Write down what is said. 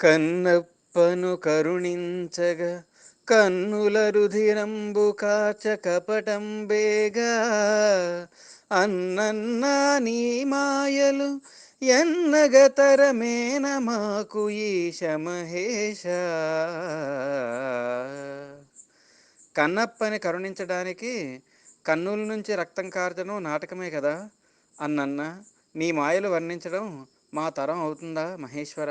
కన్నప్పను కరుణించగా కన్నుల రుధిరంబు కాచ కపటం బేగా. అన్నన్నా నీ మాయలు ఎన్నగతరమేన మాకు ఈశ మహేష కన్నప్పని కరుణించడానికి కన్నుల నుంచి రక్తం కార్చడం నాటకమే కదా. అన్నన్న నీ మాయలు వర్ణించడం మా తరం అవుతుందా మహేశ్వర?